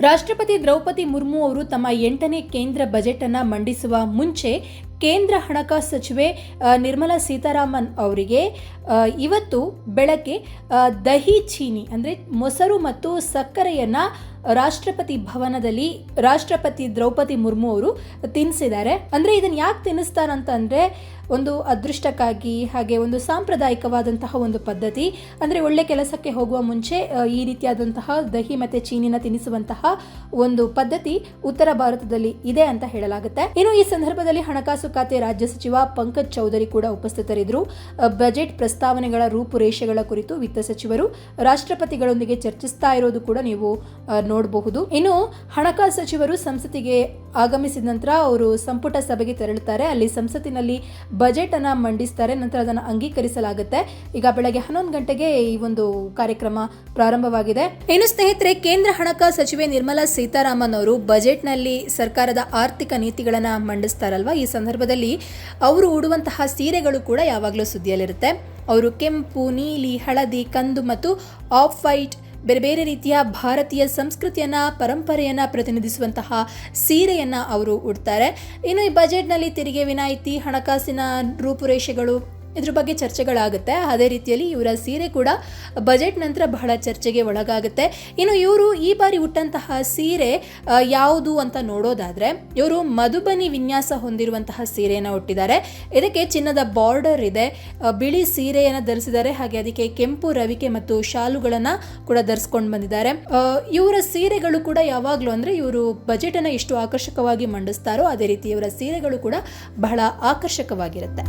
ರಾಷ್ಟ್ರಪತಿ ದ್ರೌಪದಿ ಮುರ್ಮು ಅವರು ತಮ್ಮ ಎಂಟನೇ ಕೇಂದ್ರ ಬಜೆಟ್ ಅನ್ನು ಮಂಡಿಸುವ ಮುಂಚೆ ಕೇಂದ್ರ ಹಣಕಾಸು ಸಚಿವೆ ನಿರ್ಮಲಾ ಸೀತಾರಾಮನ್ ಅವರಿಗೆ ಇವತ್ತು ಬೆಳಗ್ಗೆ ದಹಿ ಚೀನಿ ಅಂದರೆ ಮೊಸರು ಮತ್ತು ಸಕ್ಕರೆಯನ್ನ ರಾಷ್ಟ್ರಪತಿ ಭವನದಲ್ಲಿ ರಾಷ್ಟ್ರಪತಿ ದ್ರೌಪದಿ ಮುರ್ಮು ಅವರು ತಿನ್ನಿಸಿದ್ದಾರೆ ಅಂದರೆ ಇದನ್ನು ಯಾಕೆ ತಿನ್ನಿಸ್ತಾರಂತ ಅಂದರೆ ಒಂದು ಅದೃಷ್ಟಕ್ಕಾಗಿ ಹಾಗೆ ಒಂದು ಸಾಂಪ್ರದಾಯಿಕವಾದಂತಹ ಒಂದು ಪದ್ಧತಿ. ಅಂದರೆ ಒಳ್ಳೆ ಕೆಲಸಕ್ಕೆ ಹೋಗುವ ಮುಂಚೆ ಈ ರೀತಿಯಾದಂತಹ ದಹಿ ಮತ್ತು ಚೀನಿನ ತಿನ್ನಿಸುವಂತಹ ಒಂದು ಪದ್ಧತಿ ಉತ್ತರ ಭಾರತದಲ್ಲಿ ಇದೆ ಅಂತ ಹೇಳಲಾಗುತ್ತೆ. ಇನ್ನು ಈ ಸಂದರ್ಭದಲ್ಲಿ ಹಣಕಾಸು ಖಾತೆ ರಾಜ್ಯ ಸಚಿವ ಪಂಕಜ್ ಚೌಧರಿ ಕೂಡ ಉಪಸ್ಥಿತರಿದ್ದರು. ಬಜೆಟ್ ಪ್ರಸ್ತಾವನೆಗಳ ರೂಪುರೇಷೆಗಳ ಕುರಿತು ವಿತ್ತ ಸಚಿವರು, ರಾಷ್ಟ್ರಪತಿಗಳೊಂದಿಗೆ ಚರ್ಚಿಸ್ತಾ ಇರೋದು ಕೂಡ ನೀವು ನೋಡಬಹುದು. ಇನ್ನು ಹಣಕಾಸು ಸಚಿವರು ಸಂಸತ್ತಿಗೆ ಆಗಮಿಸಿದ ನಂತರ ಅವರು ಸಂಪುಟ ಸಭೆಗೆ ತೆರಳುತ್ತಾರೆ. ಅಲ್ಲಿ ಸಂಸತ್ತಿನಲ್ಲಿ ಬಜೆಟ್ ಅನ್ನ ಮಂಡಿಸ್ತಾರೆ, ನಂತರ ಅದನ್ನು ಅಂಗೀಕರಿಸಲಾಗುತ್ತೆ. ಈಗ ಬೆಳಗ್ಗೆ ಹನ್ನೊಂದು ಗಂಟೆಗೆ ಈ ಒಂದು ಕಾರ್ಯಕ್ರಮ ಪ್ರಾರಂಭವಾಗಿದೆ. ಇನ್ನು ಸ್ನೇಹಿತರೆ, ಕೇಂದ್ರ ಹಣಕಾಸು ಸಚಿವೆ ನಿರ್ಮಲಾ ಸೀತಾರಾಮನ್ ಅವರು ಬಜೆಟ್ನಲ್ಲಿ ಸರ್ಕಾರದ ಆರ್ಥಿಕ ನೀತಿಗಳನ್ನ ಮಂಡಿಸ್ತಾರಲ್ವಾ? ಈ ಸಂದರ್ಭದಲ್ಲಿ ಅವರು ಉಡುವಂತಹ ಸೀರೆಗಳು ಕೂಡ ಯಾವಾಗಲೂ ಸುದ್ದಿಯಲ್ಲಿರುತ್ತೆ. ಅವರು ಕೆಂಪು, ನೀಲಿ, ಹಳದಿ, ಕಂದು ಮತ್ತು ಆಫ್ ವೈಟ್ ಬೇರೆ ಬೇರೆ ರೀತಿಯ ಭಾರತೀಯ ಸಂಸ್ಕೃತಿಯನ್ನ, ಪರಂಪರೆಯನ್ನ ಪ್ರತಿನಿಧಿಸುವಂತಹ ಸೀರೆಯನ್ನ ಅವರು ಉಡ್ತಾರೆ. ಇನ್ನು ಈ ಬಜೆಟ್ನಲ್ಲಿ ತೆರಿಗೆ, ವಿನಾಯಿತಿ, ಹಣಕಾಸಿನ ರೂಪುರೇಷೆಗಳು ಇದ್ರ ಬಗ್ಗೆ ಚರ್ಚೆಗಳಾಗುತ್ತೆ. ಅದೇ ರೀತಿಯಲ್ಲಿ ಇವರ ಸೀರೆ ಕೂಡ ಬಜೆಟ್ ನಂತರ ಬಹಳ ಚರ್ಚೆಗೆ ಒಳಗಾಗುತ್ತೆ. ಇನ್ನು ಇವರು ಈ ಬಾರಿ ಉಟ್ಟಂತಹ ಸೀರೆ ಯಾವುದು ಅಂತ ನೋಡೋದಾದ್ರೆ, ಇವರು ಮಧುಬನಿ ವಿನ್ಯಾಸ ಹೊಂದಿರುವಂತಹ ಸೀರೆಯನ್ನು ಉಟ್ಟಿದ್ದಾರೆ. ಇದಕ್ಕೆ ಚಿನ್ನದ ಬಾರ್ಡರ್ ಇದೆ. ಬಿಳಿ ಸೀರೆಯನ್ನು ಧರಿಸಿದ್ದಾರೆ. ಹಾಗೆ ಅದಕ್ಕೆ ಕೆಂಪು ರವಿಕೆ ಮತ್ತು ಶಾಲುಗಳನ್ನು ಕೂಡ ಧರಿಸ್ಕೊಂಡು ಬಂದಿದ್ದಾರೆ. ಇವರ ಸೀರೆಗಳು ಕೂಡ ಯಾವಾಗಲೂ ಅಂದರೆ ಇವರು ಬಜೆಟನ್ನು ಎಷ್ಟು ಆಕರ್ಷಕವಾಗಿ ಮಂಡಿಸ್ತಾರೋ ಅದೇ ರೀತಿ ಇವರ ಸೀರೆಗಳು ಕೂಡ ಬಹಳ ಆಕರ್ಷಕವಾಗಿರುತ್ತೆ.